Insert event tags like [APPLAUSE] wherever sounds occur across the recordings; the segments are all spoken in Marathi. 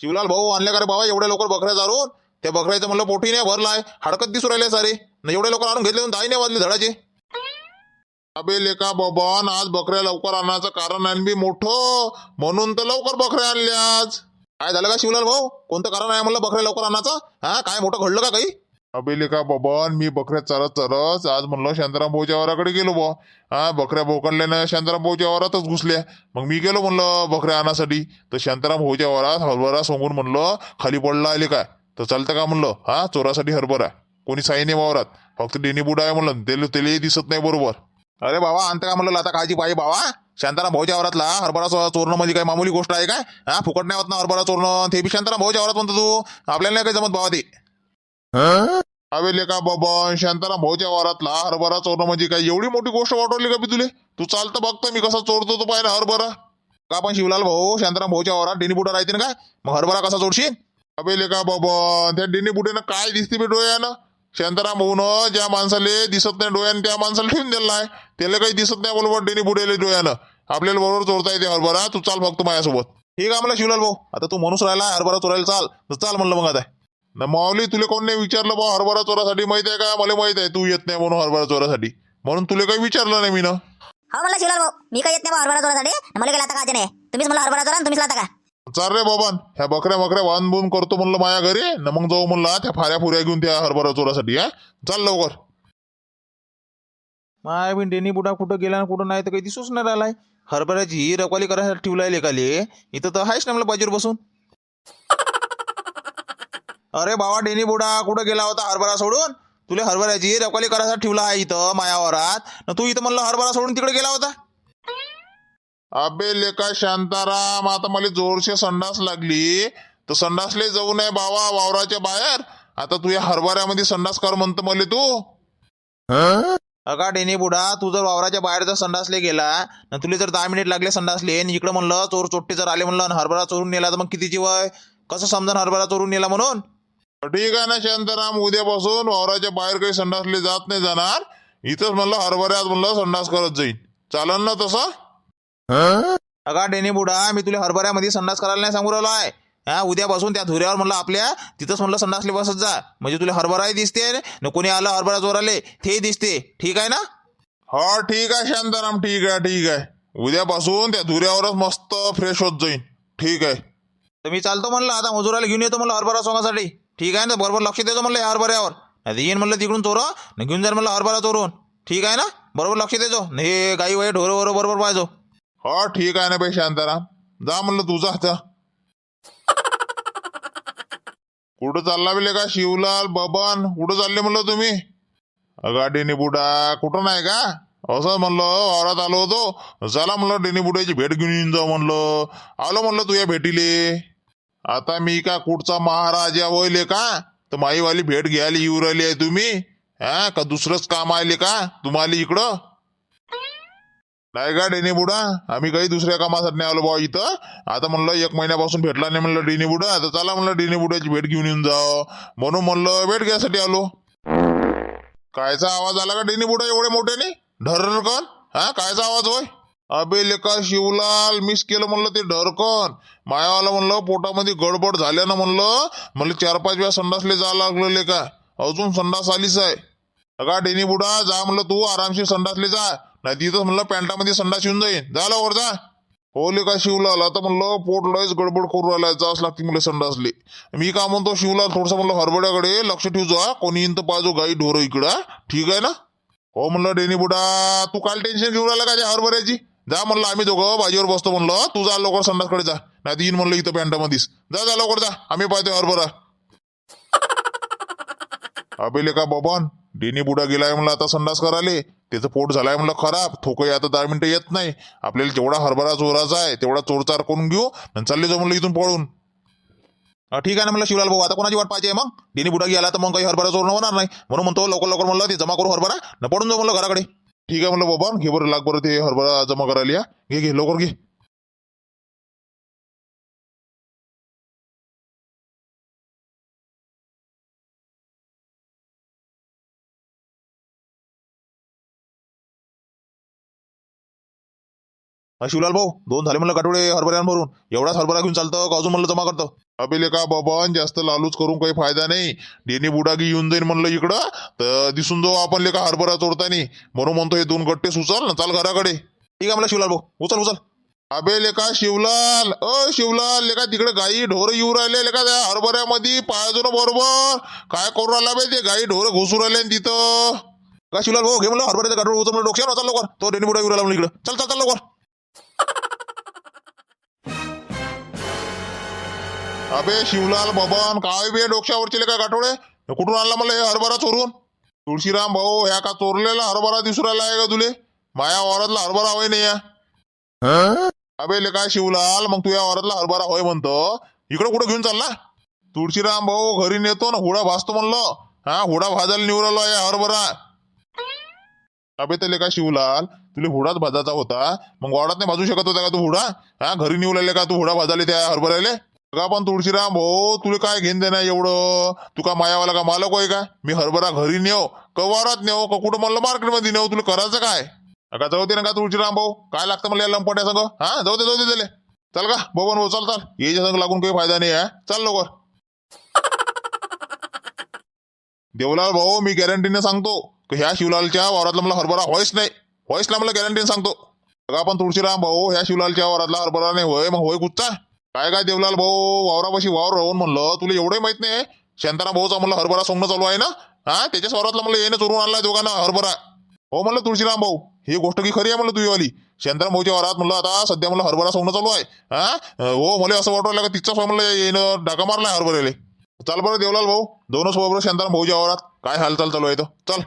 शिवलाल भाऊ आणले का रे बाबा? एवढ्या लवकर बकऱ्या चारून? त्या बकऱ्याचं म्हणलं पोटी नाही भरलाय हडकत दिसू राहिले सारे. नाही एवढ्या लवकर आणून घेतले दाई नाही वाजले धडाचे. अबे लेका बाबा आज बकऱ्या लवकर आणायचं कारण आहे बी मोठं. म्हणून तर लवकर बकऱ्या आणल्या आज काय झालं का शिवलाल भाऊ? कोणतं कारण आहे म्हणलं बकऱ्या लवकर आणायचं? हा काय मोठं घडलं का काही? अबे का बबन मी बकऱ्या चरत चरत आज म्हणलं शांताराम भाऊच्या वाराकडे गेलो बा. हा बकऱ्या भोकणल्यानं शांताराम भाऊच्या वारातच घुसल्या. मग मी गेलो म्हणलं बकऱ्या आणासाठी. तर शांताराम भाऊच्या वारात हरभरा सोंगून म्हणलं खाली पडला आले काय? तर चालतं का म्हणलं? हा चोरासाठी हरभरा. कोणी साई नाही वावरात. फक्त डेनी बुडा आहे म्हणलं. त्याला दिसत नाही बरोबर. अरे बाबा आणतं का म्हणलं आता काळजी पाहिजे बाबा? शांताराम भाऊच्या वावरातला हरभरा चोरणं म्हणजे काय मामूली गोष्ट आहे काय? हा फुकट नाही होत ना हरभरा चोरणं? ते बी शांताराम भाऊच्या आवरात म्हणतो तू. आपल्याला नाही काही जमत बाबा ते. अवेले लेका बाबा शांताराम भाऊच्या वारातला हरभरा चोरणं म्हणजे काय? एवढी मोठी गोष्ट वाटवली का मी तुले? तू चालतं बघतो मी कसा चोरतो तो पाहिजे हरभरा. का पण शिवलाल भाऊ शांताराम भाऊच्या वारात डेनी बुडा राहते ना काय मग हरभरा कसा चोरशील? अबे लेका बाबा त्या डेनी काय दिसते बे डोळ्यानं? शांताराम भाऊनं ज्या माणसाले दिसत नाही डोळ्यानं त्या माणसाला ठेवून दिलेला आहे. त्याला काही दिसत नाही बरोबर डेनी बुड्याले डोळ्यानं. आपल्याला बरोबर चोरता येते हरभरा. तू चाल फक्त माझ्यासोबत. ठीक आहे मला शिवलाल भाऊ आता तू म्हणूस राहिला हरभरा चोरायला चाल. तर चाल म्हणलं मग आता. ना माऊली तुला कोण नाही विचारलं बा हरभरा चोरासाठी माहिती आहे का? मला माहीत आहे तू येत नाही म्हणून हरभरा चोरासाठी. म्हणून तुला काही विचारलं नाही मी ना. हो म्हणलं शिवलाल भाऊ. मी काही येत नाही बा हरभरा चोरासाठी. मला गेला आता का नाही तुम्हीच मला हरभरा चोरा आणि तुम्हीच लाता का? चाल रे बाबान. ह्या बकऱ्या बकऱ्या बांधून करतो म्हणलं माझ्या घरी. न मग जाऊ म्हणलं त्या फाऱ्या फुऱ्या घेऊन त्या हरभरा चोरासाठी हा. चाल लवकर. माय बिन डेनी बुडा कुठं गेला कुठं नाही तर काही दिसूच नाही राहिलाय. हरभऱ्याची रकवाली करायसाठी ठेवलाय लेकाले. इथं तर आहेच ना मला बाजूर बसून. [LAUGHS] अरे बाबा डेनी बुडा कुठं गेला होता हरभरा सोडून? तुला हरभऱ्याची रकवाली करायसाठी ठेवला आहे इथं मायावरात. न तू इथं म्हणलं हरभरा सोडून तिकडे गेला होता? अबे लेका शांताराम आता मला जोरशे संडास लागली. तर संडासले जाऊ नये बाबा वावराच्या बाहेर. आता तू या हरभऱ्यामध्ये संडास कर म्हणतो मला तू. अगा डेनी बुडा तू जर वावराच्या बाहेर जर संडासले गेला न तुला जर दहा मिनिट लागले संडासले आणि इकडं म्हणलं चोर चोट्टे जर आले म्हणलं हरभरा चोरून नेला तर मग कितीची वय? कसं समजा हरभरा चोरून नेला म्हणून? ठीक आहे ना शांताराम उद्यापासून वावराच्या बाहेर काही संडासले जात नाही जाणार. इथंच म्हणलं हरभऱ्यात म्हणलं संडास करत जाईन. चालन ना तसं? अगा डेनी बुडा मी तुला हरभऱ्यामध्ये संडास करायला नाही सांगू राहिलो आहे. हा उद्यापासून त्या धुऱ्यावर म्हणलं आपल्या तिथंच म्हणलं संडासले बसत जा. म्हणजे तुला हरभराही दिसते न कोणी आलं हरभरा चोराले तेही दिसते. ठीक आहे ना? हो ठीक आहे शांताराम ठीक आहे ठीक आहे. उद्यापासून त्या धुऱ्यावरच मस्त फ्रेश होत जाईन. ठीक आहे. तर मी चालतो म्हणलं आता मजुराला घेऊन येतो म्हणलं हरभरा सोंगासाठी. ठीक आहे ना? बरोबर लक्ष देतो म्हणलं या हरभऱ्यावर नाही येईन म्हणलं तिकडून चोर न घेऊन जाईल म्हणलं हरभरा चोरून ठीक आहे ना? बरोबर लक्ष द्यायचो न हे गाई वाई ढोरं वर बरोबर पाहिजो हो ठीक आहे ना बाई शांताराम. जा म्हणलं तुझा आता. कुठं चालला बिले का? शिवलाल बबन कुठं चालले म्हणलं तुम्ही? गाडीने बुडा कुठं नाही का? असं म्हणलं हो, वावरात आलो होतो. चला म्हणलं डेनी बुड्याची भेट घेऊन येऊन जाऊ म्हणलं. आलो म्हणलं तुझ्या भेटीले. आता मी का कुठचा महाराजा वयले का? तर माईवाली भेट घ्यायला येऊ राहिली आहे तुम्ही. हा का दुसरंच काम आले का? तुम्हाला इकडं? नाही का डेनी बुडा? आम्ही काही दुसऱ्या कामासाठी नाही आलो भाऊ इथं. आता म्हणलं एक महिन्यापासून भेटला नाही म्हणलं डेनी बुडा. आता चला म्हणलं डेनी बुडाची भेट घेऊन येऊन जाओ म्हणून म्हणलं भेट घ्यायसाठी आलो. कायचा आवाज आला का डेनी बुडा एवढे मोठ्याने? कर. हा कायचा आवाज होय? अबे लेका शिवलाल मिस केलं म्हणलं ते ढरकन. मायावाला म्हणलं पोटामध्ये गडबड झाल्यानं म्हणलं म्हणलं चार पाच वेळा संडासले जावं लागलं लेका. अजून संडास आलीच आहे. अगा डेनी बुडा जा म्हणलं तू आरामशीर संडासले जा. नाही तिथं म्हणलं पॅन्टामध्ये संडास येऊन जाईन. जा वर जा. हो लेका शिवलाल आता म्हणलं पोट लयच गडबड करू राहिला जाच लागते मला संडासले. मी का म्हणतो शिवलाल थोडस म्हणलं हरभड्याकडे लक्ष ठेवू जा कोणी येईन तर पाहिजो गाई ढोरं इकडं ठीक आहे ना? हो म्हणलं डेनी बुडा तू काल टेन्शन घेऊन राहिला का त्या हरभऱ्याची? जा म्हणलं आम्ही दोघं बाजीवर बसतो म्हणलं. तू जा लवकर संडासकडे जा. नाही येईन म्हणलं इथं पॅन्टामध्येच जा जा लवकर जा. आम्ही पाहतो हरभरा. [LAUGHS] अबे लेका बबन डेनी बुडा गेलाय म्हणलं आता संडास कराले त्याचं पोट झालाय म्हणलं खराब. थोकही आता दहा मिनिटं येत नाही. आपल्याला जेवढा हरभरा चोराचा आहे तेवढा चोरचार करून घेऊ. आणि चालले जाऊ म्हणलं इथून पळून. ठीक आहे ना म्हणलं शिवलाल भाऊ. आता कोणाची वाट पाहिजे मग? डेनी बुडा गेला तर मग काही हरभरा चोरणं होणार नाही. म्हणून म्हणतो लवकर लवकर म्हणलं ते जमा करू हरभरा. न पडून जाऊ म्हणलं घराकडे. ठीक आहे म्हणलं बाबा घे बरं लाग बरं ते हरभरा जमा करायला या. घे घे लवकर घे. शिवलाल भाऊ दोन झाले म्हणलं काटोळे हरभऱ्यांवरून. एवढाच हरभरा घेऊन चालतं का अजून म्हणलं जमा करतो. अभिले का बाबा जास्त लालूच करून काही फायदा नाही. डेनी बुडागी येऊन जाईन म्हणलं इकडं. तर दिसून जाऊ आपण लेखा हरभरा चोरतानी. म्हणून म्हणतो हे दोन गट्टे उचल ना चाल घराकडे. ठीक आहे म्हणलं शिवलाल भाऊ उचल उचल. अबे लेखा शिवलाल. अ शिवलाल लेखा तिकडे गाई ढोर येऊ राहिले लेखा त्या हरभऱ्यामध्ये पाहायचो ना बरोबर. काय करू राहिला बे ते गाई ढोर घुसू राहिले तिथं. का शिवलाल भाऊ घे म्हणलं हरभऱ्याचं गाठोड उचल म्हणलं डोक्यावर चाल लवकर. तो डेनी बुडा येऊ राहिला म्हणलं इकडं. चल चल चल लवकर. अबे शिवलाल बबन काय बे डोक्यावरचे का गाठोडे कुठून आणला मला हे हरभरा चोरून? तुळशीराम भाऊ ह्या का चोरलेला हरभरा दिसू राहिला आहे का तुले? माया वावरातला हरभरा होय नाही या. अबे ले काय शिवलाल मग तू या वावरातला हरभरा होय म्हणतो? इकडं कुठं घेऊन चालला? तुळशीराम भाऊ घरी नेतो ना हुडा भाजतो म्हणलं. हा हुडा भाजायला निवडलो या हरभरा. अबे ते लेका शिवलाल तुला हुडाच भाजायचा होता. मग वावरात नाही भाजू शकत होता का तू हुडा? हा घरी निवडलेले का तू हुडा भाजाले त्या हरभऱ्याला? का पण तुळशीराम भाऊ तुला काय घेऊन देणार एवढं? तू का मायावाला का मालक होय का? मी हरभरा घरी नेव का वावरात नेव का कुठं म्हणलं मार्केटमध्ये नेव तुला करायचं काय? का जाऊ दे ना का तुळशीराम भाऊ. काय लागतं मला या लंपट्या संग? हा? जाऊ दे जाऊ दे त्याले. चल का? भाऊ भाऊ चल चल. याच्या संग लागून काही फायदा नाही आहे चल लवकर. [LAUGHS] देवलाल भाऊ मी गॅरंटीने सांगतो की ह्या शिवलालच्या वावरातला मला हरभरा होयच नाही. होयच ना मला गॅरंटीने सांगतो. बघा आपण तुळशीराम भाऊ ह्या शिवलालच्या वावरातला हरभरा नाही होय मग होय कुठचा? काय काय देवलाल भाऊ? वावरापाशी वावर राहून म्हणलं तुला एवढं माहीत नाही? शांताराम भाऊचा म्हणलं हरभरा सोंगणं चालू आहे ना? हा? त्याच्या वावरातला म्हणलं येणं चोरून आणलाय दोघांना हरभरा. हो म्हणलं तुळशीराम भाऊ ही गोष्ट की खरी आहे म्हणलं तुझीवाली. शांताराम भाऊच्या वावरात म्हणलं आता सध्या म्हणलं हरभरा सोंगणं चालू आहे. हा? हो मला असं वाटू लागलं का तिचा म्हणलं येणं डाका मारलाय हरभऱ्याला. चाल बरं देवलाल भाऊ दोनच बरोबर शांताराम भाऊच्या वावरात. काय हालचाल चालू आहे तो चल.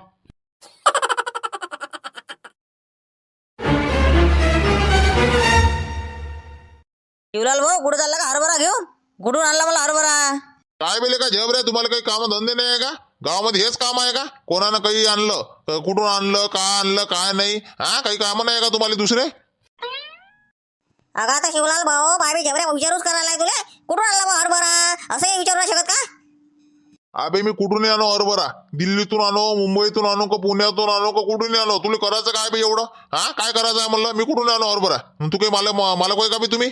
शिवलाल भाऊ कुठं चालला का? हरभरा घेऊन? कुठून आणला मला हरभरा? काय बेले का जब रे तुम्हाला काही काम धंदे नाही आहे का? गावामध्ये हेच काम आहे का? कोणानं काही आणलं? कुठून आणलं? का आणलं? काय नाही? हा काही काम नाही का तुम्हाला दुसरे? अगं आता शिवलाल भाऊ बाबी जेवढ्या विचारूच करायला तुले कुठून आणला बा हरभरा? असंही विचारू नाही शकत का? अबे मी कुठून आणू हरभरा? दिल्लीतून आणू मुंबईतून आणू का पुण्यातून आणू का कुठून आणू? तुला करायचं काय बे एवढं? हा काय करायचं आहे म्हणलं? मी कुठून आणू हरभरा? तू काही मला मालक होय का बे तुम्ही?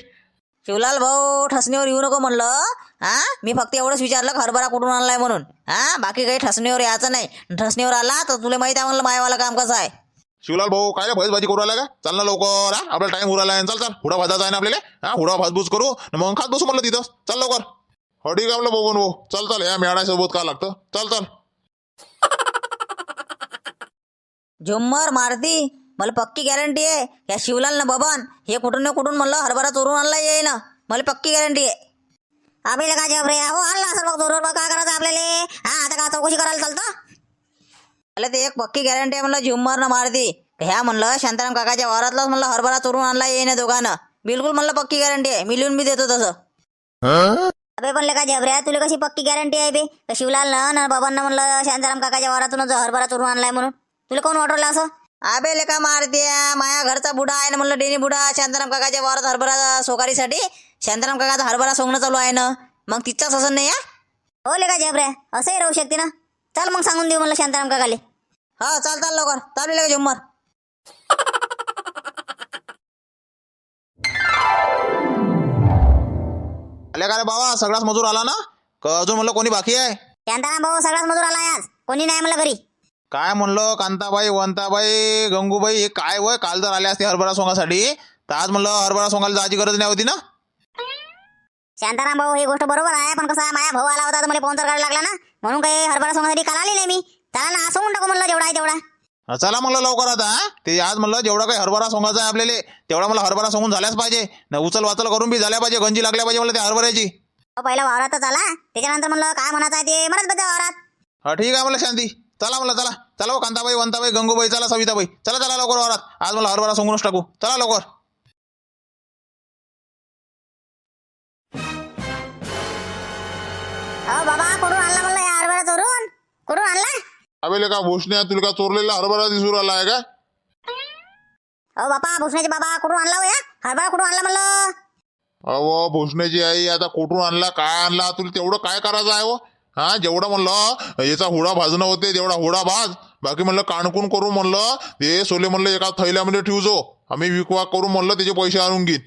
शिवलाल भाऊ ठसणीवर येऊ नको म्हणलं. हा? मी फक्त एवढंच विचारलं हरभरा कुठून आणलाय म्हणून. हा? बाकी काही ठसणीवर यायचं नाही. ठसणीवर आला तर तुला माहिती आहे म्हणलं मायवाला काम कसं आहे. शिवलाल भाऊ काय भैस भाजी करू राहिला का? चाल ना लवकर हा? आपला टाइम उराला आहे चल चल. हुडा भाजाचा आहे ना आपल्याला? हा? हुडा भाजबूज करू. न मग खात बसू म्हणलं तिथं. चल लवकर. हो ठीक आहे आपलं बघून भाऊ. चल चल. या मेळासोबत का लागतं? चल चल. झुम्मर मारती. मला पक्की गॅरंटी आहे. या शिवलाल ना बबन हे कुठून ना कुठून म्हणलं हरभरा चोरून आणला येईल ना मला पक्की गॅरंटी आहे. आपल्याला काय जबरे हो आणला असेल मग चोरून मग काय करायचं आपल्याला. हा आता काय चौकशी करायला चालतं? मला ते एक पक्की गॅरंटी आहे म्हणलं झुम्मर ना मारती. ह्या म्हणलं शांताराम काकाच्या वारातलाच म्हणलं हरभरा चोरून आणला येई ना दोघांना. बिलकुल म्हणलं पक्की गॅरंटी आहे. मी लिहून देतो तसं. अबे म्हणलं का जबऱ्या तुला कशी पक्की गॅरंटी आहे बे? शिवलाल ना बाबांना म्हणलं शांताराम काकाच्या वारातूनच हरभरा चोरून आणलाय म्हणून. तुला कोण वाटवलं असं? अबे लेका मारते माया घरचा बुडा आहे ना म्हणलं डेनी बुडा शांताराम काकाच्या वारात हरभरा सोकारीसाठी शांताराम काकाचा हरभरा सोंगणं चालू आहे ना. मग तिचाच असं नाही हा? हो लेका जबऱ्या असंही राहू शकते ना. चल मग सांगून देऊ म्हणलं शांताराम काकाले. हा चाल चाल लवकर. चालू लेका झुम्मर. आल्या का रे बाबा? सगळाच मजूर आला ना? का अजून म्हणलं कोणी बाकी आहे? शांताराम भाऊ सगळाच मजूर आला आज. कोणी नाही म्हणलं घरी. काय म्हणलं? कांताबाई वंताबाई गंगूबाई हे काय वय? काल जर आले असते हरभरा सोंगासाठी. तर आज म्हणलं हरभरा सोंगायला जायची गरज नाही होती ना? शांताराम भाऊ ही गोष्ट बरोबर आहे पण कसं आहे माझ्या भाऊ आला होता तर मला पाहुणचार करायला लागला ना. म्हणून काही हरभरा सोंगासाठी काल आली नाही मी. त्याला ना असं टाकू म्हणलं जेवढा आहे तेवढा. हा, चला म्हणलं लवकर आता हा? ते आज म्हणलं जेवढा काही हरभरा सोंगायचा आहे आपल्याला तेवढा मला हरभरा सोंगून झाल्याच पाहिजे. ना उचल वाचल करून बी झाल्या पाहिजे गंजी लागल्या पाहिजे मला त्या हरभऱ्याची. पहिला वावरातच आला. त्याच्यानंतर म्हणलं काय म्हणायचं आहे ते म्हणत बद्दल वावरात. हा ठीक आहे म्हणलं शांती. चला म्हणलं चला. चला हो कांताबाई वंताबाई गंगूबाई चला सविताबाई. चला चला लवकर वावरात. आज मला हरभरा सोंगूनच टाकू. चला लवकर. अहो बाबा कुठून आणला म्हणलं या हरभरा चोरून? कुठून आणला? अबे का भूषण्या तुला का चोरलेला हरभरा दिसून आला आहे का? अहो बापा भुसण्याचे बाबा कुठून आणला हो या? हरभरा कुठून आणला म्हणलं? अहो भूषण्याची आई आता कुठून आणला काय आणला तुला तेवढं काय करायचं आहे हो? हा जेवढं म्हणलं याचा हुडा भाजणं होते तेवढा हुडा भाज. बाकी म्हणलं काणकून करून म्हणलं ते सोले म्हणलं एका थैल्यामध्ये ठेवजो. आम्ही विकवा करून म्हणलं त्याचे पैसे आणून घेईन.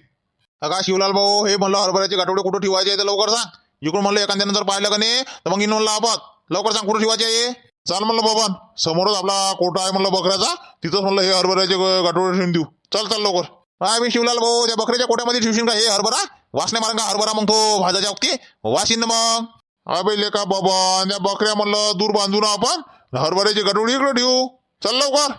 अगा शिवलाल भाऊ हे म्हणलं हरभऱ्याचे गाठोडे कुठं ठेवायचे आहे ते लवकर सांग. इकडून म्हणलं एखाद्यानं जर पाहिलं का नाही तर मग इन म्हणलं आपण लवकर सांग कुठं ठेवायचे आहे चाल म्हणलं बाबा. समोरच आपला कोटा आहे म्हणलं बकऱ्याचा. तिथंच म्हणलं हे हरभऱ्याचे गाठोडे ठेवून देऊ. चल चल लवकर. हा मी शिवलाल भाऊ त्या बकऱ्याच्या कोट्यामध्ये ठेवशील का? हे हरभरा? वासने मारंगा का हरभरा मग तो भाजाच्या वक्ती वाशीन ना मग अबे लेका बाबा बकऱ्या म्हणलं दूर बांधू ना आपण हरभऱ्याची गाठोडी इकडे ठेवू. चल लवकर.